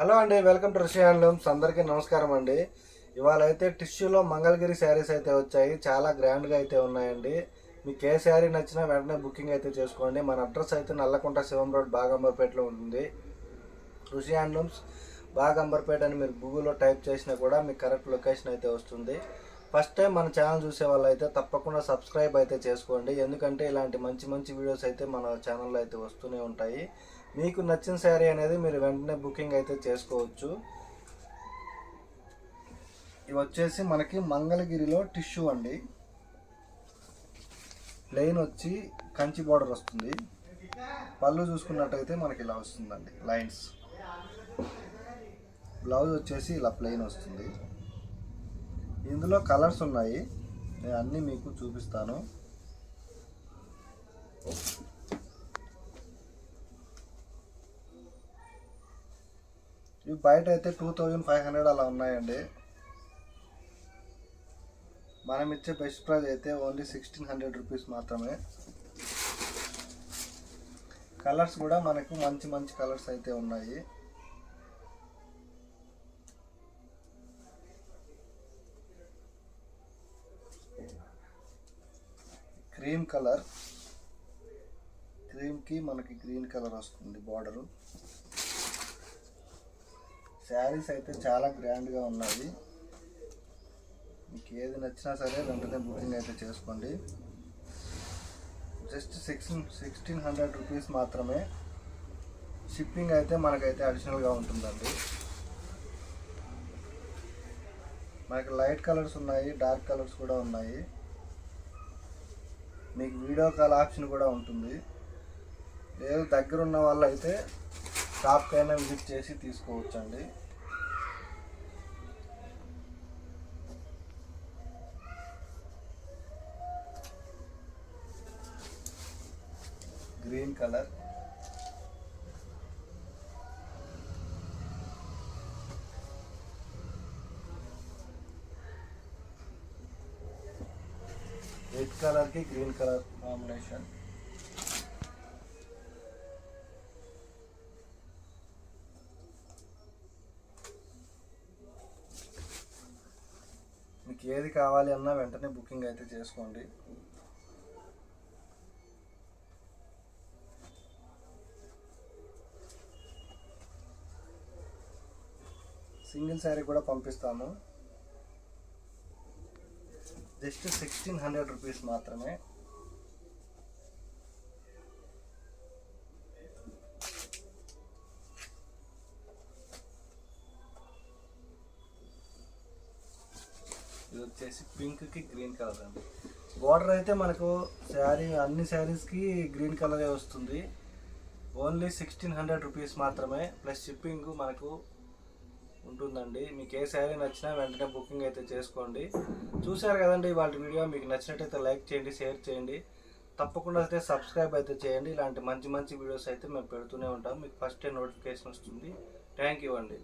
Hello అండి welcome to ఋషి handlooms అందరికీ నమస్కారం అండి. ఇవాళ అయితే టిష్యూలో మంగళగిరి శారీస్ అయితే వచ్చాయి. చాలా గ్రాండ్గా అయితే ఉన్నాయండి. మీకు ఏ శారీ నచ్చినా వెంటనే బుకింగ్ అయితే చేసుకోండి. మన అడ్రస్ అయితే నల్లకుంట శివం రోడ్ బాగంబర్పేటలో ఉంటుంది ఋషి హ్యాండ్లూమ్స్ బాగంబర్పేట అని మీరు గూగుల్లో టైప్ చేసినా కూడా మీకు కరెక్ట్ లొకేషన్ అయితే వస్తుంది. ఫస్ట్ టైం మన ఛానల్ చూసే వాళ్ళు అయితే తప్పకుండా సబ్స్క్రైబ్ అయితే చేసుకోండి. ఎందుకంటే ఇలాంటి మంచి మంచి వీడియోస్ అయితే మన ఛానల్లో అయితే వస్తూనే ఉంటాయి. మీకు నచ్చిన శారీ అనేది మీరు వెంటనే బుకింగ్ అయితే చేసుకోవచ్చు. ఇవి వచ్చేసి మనకి మంగళగిరిలో టిష్యూ అండి. ప్లెయిన్ వచ్చి కంచి బార్డర్ వస్తుంది. పళ్ళు చూసుకున్నట్టయితే మనకి ఇలా వస్తుందండి లైన్స్. బ్లౌజ్ వచ్చేసి ఇలా ప్లెయిన్ వస్తుంది. ఇందులో కలర్స్ ఉన్నాయి. నేను అన్నీ మీకు చూపిస్తాను. ఇవి బయట అయితే టూ థౌజండ్ ఫైవ్ హండ్రెడ్ అలా ఉన్నాయండి. మనం ఇచ్చే బెస్ట్ ప్రైస్ అయితే ఓన్లీ సిక్స్టీన్ హండ్రెడ్ రూపీస్ మాత్రమే. కలర్స్ కూడా మనకు మంచి మంచి కలర్స్ అయితే ఉన్నాయి. Cream colour. క్రీమ్కి మనకి గ్రీన్ కలర్ వస్తుంది బార్డరు. శారీస్ అయితే చాలా గ్రాండ్గా ఉన్నాయి. మీకు ఏది నచ్చినా సరే వెంటనే బుకింగ్ అయితే చేసుకోండి. Just sixteen sixteen hundred rupees మాత్రమే. షిప్పింగ్ అయితే మనకైతే అడిషనల్గా ఉంటుందండి. మనకి లైట్ కలర్స్ ఉన్నాయి డార్క్ కలర్స్ కూడా ఉన్నాయి. మీకు వీడియో కాల్ ఆప్షన్ కూడా ఉంటుంది. లేదు దగ్గరున్న వాళ్ళు అయితే షాప్కైనా విజిట్ చేసి తీసుకోవచ్చండి. Green colour. రెడ్ కలర్కి గ్రీన్ కలర్ కాంబినేషన్ మీకు ఏది కావాలి అన్నా వెంటనే బుకింగ్ అయితే చేసుకోండి. సింగిల్ శారీ కూడా పంపిస్తాము. జస్ట్ సిక్స్టీన్ హండ్రెడ్ రూపీస్ మాత్రమే. ఇది వచ్చేసి పింక్కి గ్రీన్ కలర్ అండి. బార్డర్ అయితే మనకు శారీ అన్ని శారీస్కి గ్రీన్ కలరే వస్తుంది. ఓన్లీ సిక్స్టీన్ హండ్రెడ్ రూపీస్ మాత్రమే ప్లస్ షిప్పింగ్ మనకు ఉంటుందండి. మీకు ఏ శారీ నచ్చినా వెంటనే బుకింగ్ అయితే చేసుకోండి. చూశారు కదండి వాళ్ళ వీడియో మీకు నచ్చినట్టయితే లైక్ చేయండి షేర్ చేయండి. తప్పకుండా అయితే సబ్స్క్రైబ్ అయితే చేయండి. ఇలాంటి మంచి మంచి వీడియోస్ అయితే మేము పెడుతూనే ఉంటాం. మీకు ఫస్ట్ నోటిఫికేషన్ వస్తుంది. థ్యాంక్ యూ అండి.